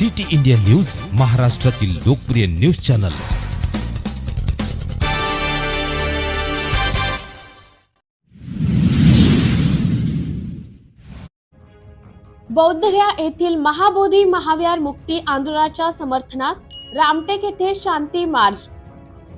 City India news महाराष्ट्रातील लोकप्रिय news channel. Bodh Gaya येथील महाबोधी महाविहार मुक्ती आंदोलनाच्या समर्थनात रामटेक येथे शांती मार्च.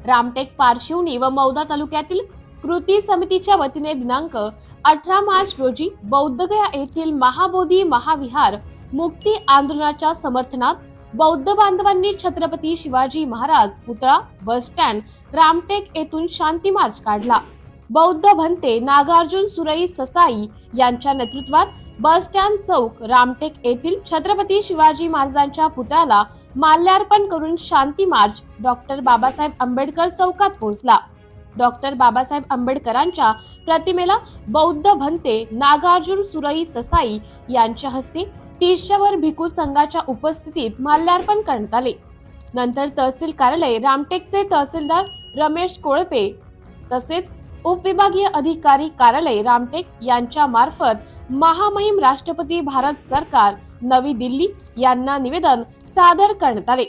रामटेक पारशिवणी व मौदा तालुक्यातील कृती समितीच्या वतीने दिनांक अठरा मार्च रोजी बौद्धगया येथील महाबोधी महाविहार मुक्ती आंदोलनाच्या समर्थनात बौद्ध बांधवांनी छत्रपती शिवाजी महाराज पुतळा बस स्टँड रामटेक येथून शांती मार्च काढला. बौद्ध भंते नागार्जुन सुरई ससाई यांच्या नेतृत्वात बस स्टँड चौक रामटेक येथील छत्रपती शिवाजी महाराजांच्या पुतळ्याला माल्यार्पण करून शांती मार्च डॉक्टर बाबासाहेब आंबेडकर चौकात पोहोचला. डॉक्टर बाबासाहेब आंबेडकरांच्या प्रतिमेला बौद्ध भंते नागार्जुन सुरई ससाई यांच्या हस्ते तीसच्यावर भिकू संघाच्या उपस्थितीत माल्यार्पण करण्यात आले. नंतर तहसील कार्यालय रामटेकचे तहसीलदार रमेश कोळपे तसेच उपविभागीय अधिकारी कार्यालय रामटेक यांच्या मार्फत महामहिम राष्ट्रपती भारत सरकार नवी दिल्ली यांना निवेदन सादर करण्यात आले.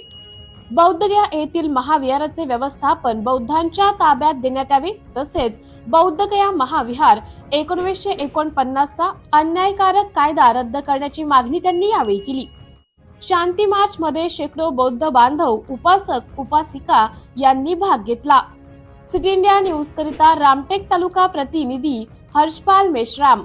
बौद्धगया येथील महाविहाराचे व्यवस्थापन बौद्धांच्या ताब्यात देण्यात यावे. तसेच बौद्धगया महाविहार एकोणीसशे एकोणपन्नासचा अन्यायकारक कायदा रद्द करण्याची मागणी त्यांनी यावेळी केली. शांती मार्च मध्ये शेकडो बौद्ध बांधव उपासक उपासिका यांनी भाग घेतला. सिटी इंडिया न्यूज करिता रामटेक तालुका प्रतिनिधी हर्षपाल मेश्राम